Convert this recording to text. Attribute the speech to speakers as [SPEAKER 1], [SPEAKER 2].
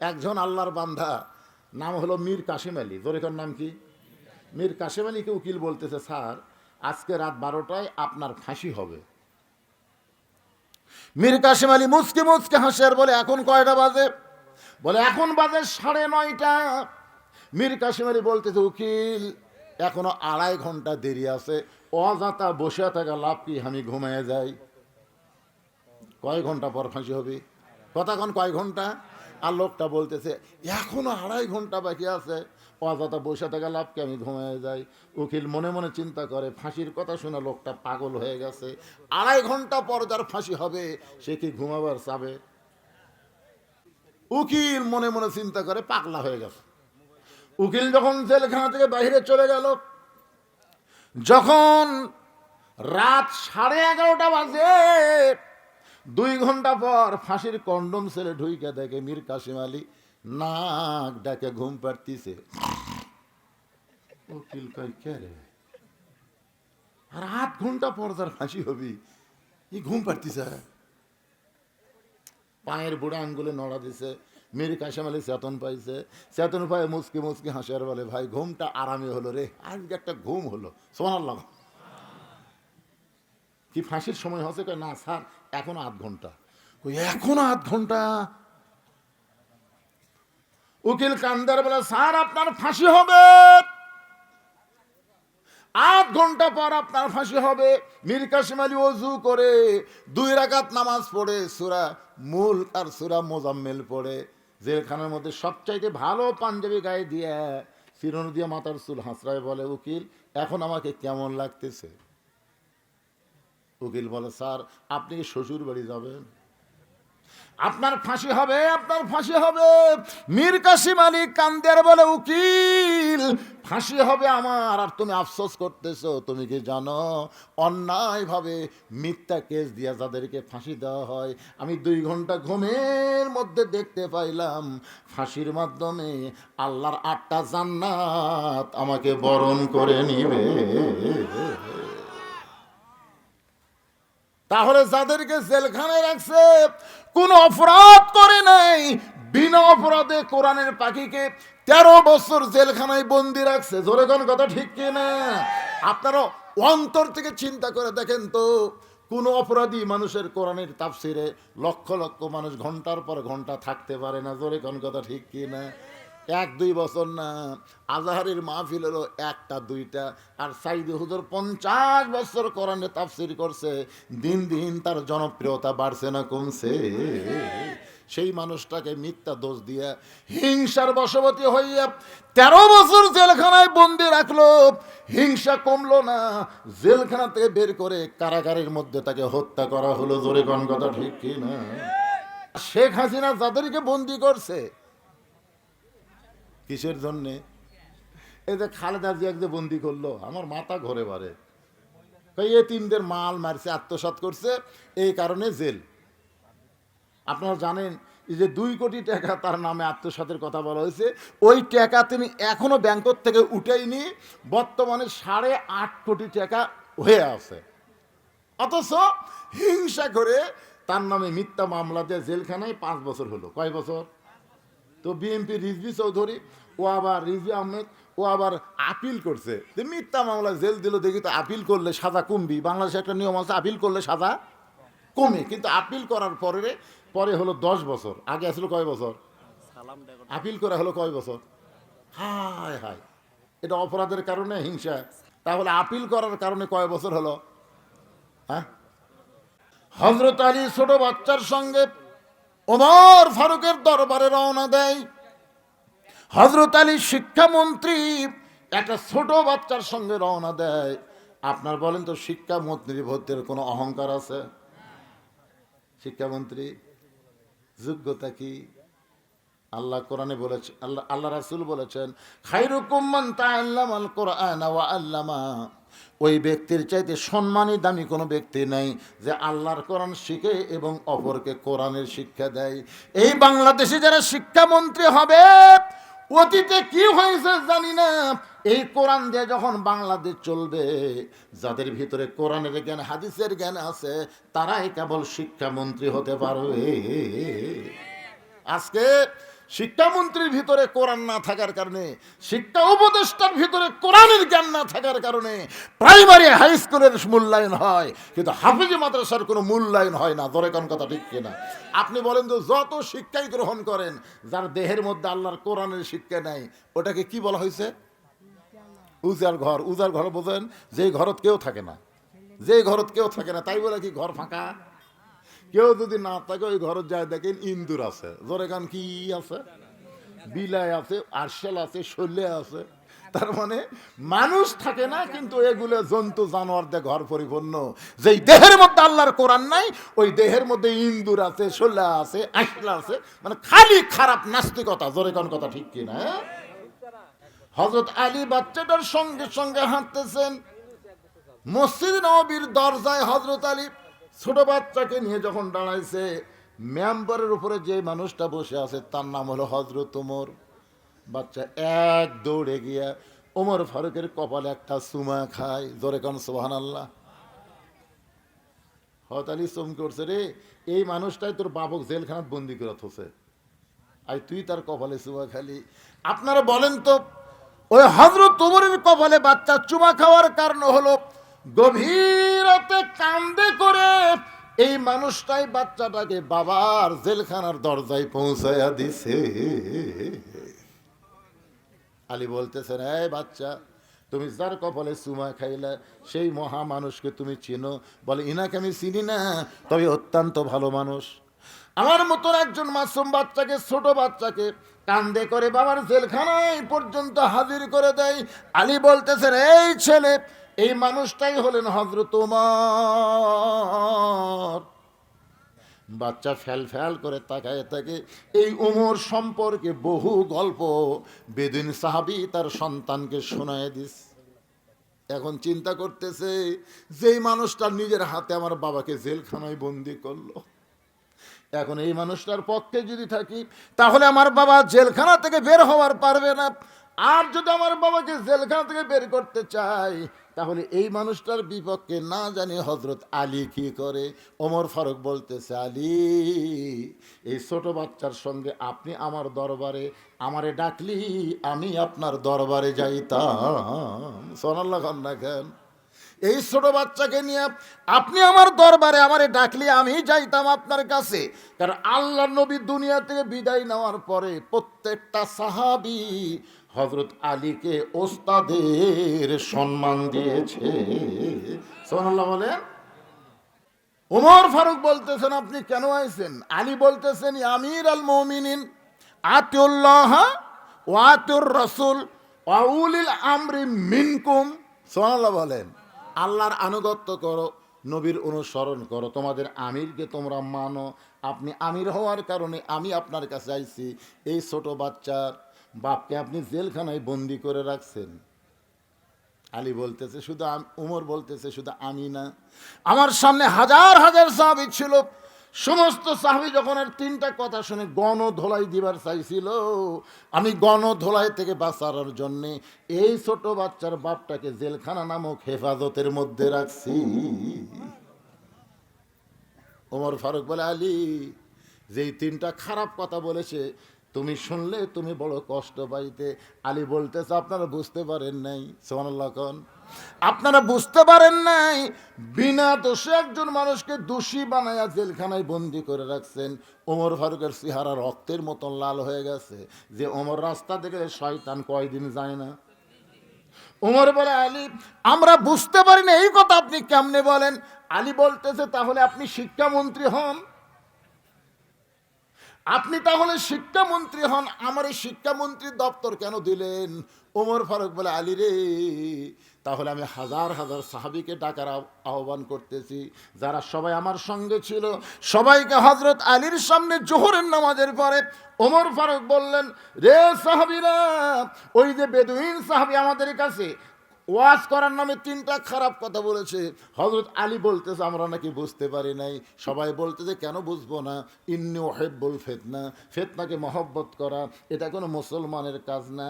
[SPEAKER 1] একজন আল্লাহর বান্ধা নাম হলো মীর কাশিম আলী। জোরেকার নাম কি? মীর কাশিম আলীকে উকিল বলতেছে, স্যার, আজকে রাত বারোটায় আপনার ফাঁসি হবে। মীর কাশিম আলী মুচকে মুচকে হাসে আর বলে, এখন কয়টা বাজে? বলে, এখন বাজে সাড়ে নয়টা। মীর কাশিম আলী বলতেছে, উকিল, এখনও আড়াই ঘণ্টা দেরি আছে। অজাতা বসে থাকা লাভ কি? আমি ঘুমিয়ে যাই। কয় ঘণ্টা পর ফাঁসি হবে? কতক্ষণ কয় ঘণ্টা? আর লোকটা বলতেছে, এখনও আড়াই ঘণ্টা বাকি আছে। অযথা বসে থাকা লাভকে আমি ঘুমিয়ে যাই। উকিল মনে মনে চিন্তা করে, ফাঁসির কথা শুনে লোকটা পাগল হয়ে গেছে। আড়াই ঘণ্টা পর যার ফাঁসি হবে, সে কি ঘুমাবার চাবে? উকিল মনে মনে চিন্তা করে, পাগলা হয়ে গেছে। উকিল যখন জেলখানা থেকে বাইরে চলে গেল, যখন রাত সাড়ে এগারোটা বাজে দুই ঘণ্টা পর ফাঁসির কন্ডম ছেলে ঢুইকে দেখে মীর কাশিম আলী নাক ডাকে ঘুম পাড়তিছে। উকিল কে রে? আর আধ ঘণ্টা পর তার ফাঁসি হবি, ই ঘুম পাড়তিছে। পায়ের বুড়া আঙ্গুলে নড়া দিছে, মীর কাশিম আলী চেতন পাইছে। চেতন পায়ে মুসকি মুসকি হাসিয়ার বলে, ভাই, ঘুমটা আরামে হলো রে, আজকে একটা ঘুম হলো, সোনার কি ফাঁসির সময় হচ্ছে কয়, না, স্যার এখনও আধ ঘণ্টা। কই, এখনও আধ ঘণ্টা? উকিল কান্দার বলে, স্যার, আপনার ফাঁসি হবে। আধ ঘণ্টা পর আপনার ফাঁসি হবে। মীর কাসিম আলী অজু করে দুই রাকাত নামাজ পড়ে, সুরা মূল আর সুরা মোজাম্মেল পড়ে। জেলখানার মধ্যে সবচাইতে ভালো পাঞ্জাবি গায়ে দিয়ে ফিরনো দিয়ে মাথার চুল হাসরায় বলে, উকিল, এখন আমাকে কেমন লাগতেছে? উকিল বলে, স্যার, আপনি শ্বশুর বাড়ি যাবেন? আপনার ফাঁসি হবে, আপনার ফাঁসি হবে। মীর কাসিম আলী কান্দের বলে, উকিল, ফাঁসি হবে আমার। আর তুমি আফসোস করতেছো, তুমি কি জানো? অন্যায়ভাবে মিথ্যা কেস দিয়া যাদেরকে ফাঁসি দেওয়া হয়, আমি দুই ঘণ্টা ঘুমের মধ্যে দেখতে পাইলাম, ফাঁসির মাধ্যমে আল্লাহর আটটা জান্নাত আমাকে বরণ করে নিবে। তাহলে যাদেরকে জেলখানায় রাখছে, কোন অপরাধ করে নাই, বিনা অপরাধে কোরআনের পাখিকে তেরো বছর জেলখানায় বন্দি রাখছে। জোরে কোন কথা ঠিক কিনা আপনারা অন্তর থেকে চিন্তা করে দেখেন তো, কোন অপরাধী মানুষের কোরআনের তাফসিরে লক্ষ লক্ষ মানুষ ঘণ্টার পর ঘণ্টা থাকতে পারে না। জোরে কোন কথা ঠিক কিনা এক, দুই বছর না, আজাহারের মাহফিল হলো একটা, দুইটা, আর সাইদি হুজুর পঞ্চাশ বছর কোরআনে তাফসির করছে, দিন দিন তার জনপ্রিয়তা বাড়ছে না, কমছে। সেই মানুষটাকে মিথ্যা দোষ দিয়ে হিংসার বশবতী হইয়া তেরো বছর জেলখানায় বন্দি রাখল। হিংসা কমলো না জেলখানা থেকে বের করে কারাগারের মধ্যে তাকে হত্যা করা হলো। জোরে কন কথা ঠিক কি না শেখ হাসিনা যাদেরকে বন্দি করছে কিসের জন্যে? এই যে খালেদা জিয়াক যে বন্দি করল, আমার মাথা ঘরে কই এ তিনদের মাল মারছে, আত্মসাৎ করছে, এই কারণে জেল। আপনারা জানেন যে দুই কোটি টাকা তার নামে আত্মসাতের কথা বলা হয়েছে, ওই টাকা তিনি এখনও ব্যাংকর থেকে উঠেইনি বর্তমানে সাড়ে আট কোটি টাকা হয়ে আছে। অথচ হিংসা করে তার নামে মিথ্যা মামলা দিয়ে জেলখানায় পাঁচ বছর হলো। কয় বছর? তো বিএনপি রিজভি চৌধুরী ও আবার রিজভি আহমেদ ও আবার আপিল করছে। যে মিথ্যা মামলা জেল দিল দেখি তো আপিল করলে সাজা কমবি। বাংলাদেশে একটা নিয়ম আছে আপিল করলে সাজা কমে। কিন্তু আপিল করার পরে পরে হলো দশ বছর। আগে আসলো কয় বছর? আপিল করা হলো কয় বছর? হায় হায়। এটা অপরাধের কারণে হিংসা। তাহলে আপিল করার কারণে কয় বছর হলো? হ্যাঁ? হজরত আলী ছোট বাচ্চার সঙ্গে ওমর ফারুকের দরবারে রওনা দেয়। হজরত আলী শিক্ষামন্ত্রী একটা ছোট বাচ্চার সঙ্গে রওনা দেয়। আপনার বলেন তো শিক্ষামন্ত্রী ভর্তির কোনো অহংকার আছে? শিক্ষামন্ত্রী, যোগ্যতা কি? আল্লাহ কোরআনে বলেছেন আল্লাহ আল্লাহ রাসুল বলেছেন খাইরুকুম্মান তাআল্লাম আল কোরআন আল্লামা। ওই ব্যক্তির চাইতে সম্মানী দামি কোনো ব্যক্তি নেই যে আল্লাহর কোরআন শিখে এবং অপরকে কোরআনের শিক্ষা দেয়। এই বাংলাদেশে যারা শিক্ষামন্ত্রী হবে, অতীতে কি হয়েছে জানি না। এই কোরআন দিয়ে যখন বাংলাদেশ চলবে, যাদের ভিতরে কোরআনের জ্ঞান, হাদিসের জ্ঞান আছে, তারাই কেবল শিক্ষামন্ত্রী হতে পারবে। আজকে শিক্ষামন্ত্রীর ভিতরে কোরআন না থাকার কারণে, শিক্ষা উপদেষ্টার ভিতরে কোরআনের জ্ঞান না থাকার কারণে প্রাইমারি হাই স্কুলের মূল্যায়ন হয়, কিন্তু হাফিজি মাদ্রাসার কোনো মূল্যায়ন হয় না। ধরে কোন কথা ঠিক কিনা? আপনি বলেন তো যত শিক্ষাই গ্রহণ করেন, যার দেহের মধ্যে আল্লাহর কোরআনের শিক্ষা নাই, ওটাকে কি বলা হয়েছে? উজার ঘর। উজার ঘর বোঝেন যে ঘরত কেউ থাকে না। যে ঘরত কেউ থাকে না, তাই বলে কি ঘর ফাঁকা? কেউ যদি না থাকে, ওই ঘরত যায় দেখেন ইন্দুর আছে। জোরে গান কি আছে? বিলাই আছে, আরশেল আছে শল্য আছে। তার মানে মানুষ থাকে না, কিন্তু এগুলো জন্তু, জানোয়ার ঘর পরিপূর্ণ। যেই দেহের মধ্যে আল্লাহর কোরআন নাই, ওই দেহের মধ্যে ইন্দুর আছে, শোলা আছে আশলা আছে। মানে খালি খারাপ নাস্তিকতা, জোরে কোন কথা ঠিক কিনা হ্যাঁ? হজরত আলী বাচ্চাটার সঙ্গে সঙ্গে হাঁটতেছেন। মসজিদ নবীর দরজায় হজরত আলী ছোট বাচ্চাকে নিয়ে যখন দাঁড়াইছে, মেম্বারের উপরে যে মানুষটা বসে আছে, তার নাম হলো হজরত ওমর। বাচ্চা এক দৌড়ে গিয়া ওমর ফারুকের কপালে একটা সুমা খায়, জোরে কান সোহান আল্লাহ হত আলী চমকে উঠছে রে, এই মানুষটাই তোর বাবক জেলখানাত বন্দি করে থছে আর তুই তার কপালে চুমা খালি। আপনারা বলেন তো, ওই হজরত তোমরের কপালে বাচ্চা চুমা খাওয়ার কারণ হলো গভীরতে কান্দে করে এই মানুষটাই বাচ্চাটাকে বাবার জেলখানার দরজায় পৌঁছায়া দিছে। আলী বলতেছেন, এই বাচ্চা, তুমি যার কপালে চুমা খাইলা, সেই মহা মানুষকে তুমি চিনো। বলে, ইনাকে আমি চিনি না, তবে অত্যন্ত ভালো মানুষ। আমার মতন একজন মাসুম বাচ্চাকে, ছোট বাচ্চাকে কান্দে করে বাবার জেলখানায় পর্যন্ত হাজির করে দেয়। আলী বলতেছেন, এই ছেলে এই মানুষটাই হলেন হজরত বাচ্চা ফ্যাল ফ্যাল করে তাকায় থাকে। এই উমর সম্পর্কে বহু গল্প বেদিন সাহাবি তার সন্তানকে শোনায় দিস। এখন চিন্তা করতেছে, যেই মানুষটা নিজের হাতে আমার বাবাকে জেলখানায় বন্দি করল। এখন এই মানুষটার পক্ষে যদি থাকি, তাহলে আমার বাবা জেলখানা থেকে বের হওয়ার পারবে না। আর যদি আমার বাবাকে জেলখানা থেকে বের করতে চাই তাহলে এই মানুষটার বিপক্ষে না জানি হজরত আলী কি করে। ওমর ফারুক বলতেছে, আলী, এই ছোট বাচ্চার সঙ্গে আপনি আমার দরবারে আমারে ডাকলি, আমি আপনার দরবারে যাইতাম। সোনাল্লা না কেন? এই ছোট বাচ্চাকে নিয়ে আপনি আমার দরবারে আমারে ডাকলে, আমি যাইতাম আপনার কাছে। কারণ আল্লাহ নবী দুনিয়া থেকে বিদায় নেওয়ার পরে প্রত্যেকটা সাহাবি হজরত আলীকে ওস্তাদের সম্মান দিয়েছে। সোনাল্লাহ বলেন ওমর ফারুক বলতেছেন, আপনি কেন আইছেন? আলী বলতেছেন আমির আল মমিনিন, আতিউল্লাহ ও আতিউর রসুল ওয়াউলিল আমরি মিনকুম। সোনাল্লাহ বলেন, আল্লাহর আনুগত্য করো, নবীর অনুসরণ করো। তোমাদের আমিরকে তোমরা মানো। আপনি আমির হওয়ার কারণে আমি আপনার কাছে আইছি। এই ছোট বাচ্চার বাপকে আপনি জেলখানায় বন্দি করে রাখছেন। আলী বলতেছে, শুধু উমর বলতেছে, শুধু আমি না। আমার সামনে হাজার হাজার সাহাবি ছিল। সমস্ত সাহাবি যখন আর তিনটা কথা শুনে গণ ধোলাই দিবার চাইছিল, আমি গণ ধোলাই থেকে বাঁচানোর জন্যে এই ছোট বাচ্চার বাপটাকে জেলখানা নামক হেফাজতের মধ্যে রাখছি। ওমর ফারুক বলে, আলী, যেই তিনটা খারাপ কথা বলেছে তুমি শুনলে তুমি বড় কষ্ট পাইতে। আলী বলতেছে, আপনারা বুঝতে পারেন নাই। খান আপনারা বুঝতে পারেন নাই, বিনা দোষে একজন মানুষকে দোষী বানায়া জেলখানায় বন্দি করে রাখছেন। ওমর ফারুকের চেহারা রক্তের মতন লাল হয়ে গেছে যে ওমর রাস্তা থেকে শয়তান কয়দিন যায় না। উমর বলে, আলী, আমরা বুঝতে পারি না, এই কথা আপনি কেমনে বলেন? আলী বলতেছে, তাহলে আপনি শিক্ষামন্ত্রী হন। আপনি তাহলে শিক্ষামন্ত্রী হন, আমার এই শিক্ষামন্ত্রীর দপ্তর কেন দিলেন? ওমর ফারুক বলে, আলী রে, তাহলে আমি হাজার হাজার সাহাবিকে ডাকার আহ্বান করতেছি, যারা সবাই আমার সঙ্গে ছিল। সবাইকে হজরত আলীর সামনে জোহরের নামাজের পরে ওমর ফারুক বললেন, রে সাহাবিরা, ওই যে বেদুইন সাহাবি আমাদের কাছে ওয়াজ করার নামে তিনটা খারাপ কথা বলেছে। হজরত আলী বলতেছে, আমরা নাকি বুঝতে পারি নাই। সবাই বলতেছে কেন বুঝব না? ইন্নি ওহেব্বুল ফেতনা। ফেতনাকে মহব্বত করা, এটা কোনো মুসলমানের কাজ না।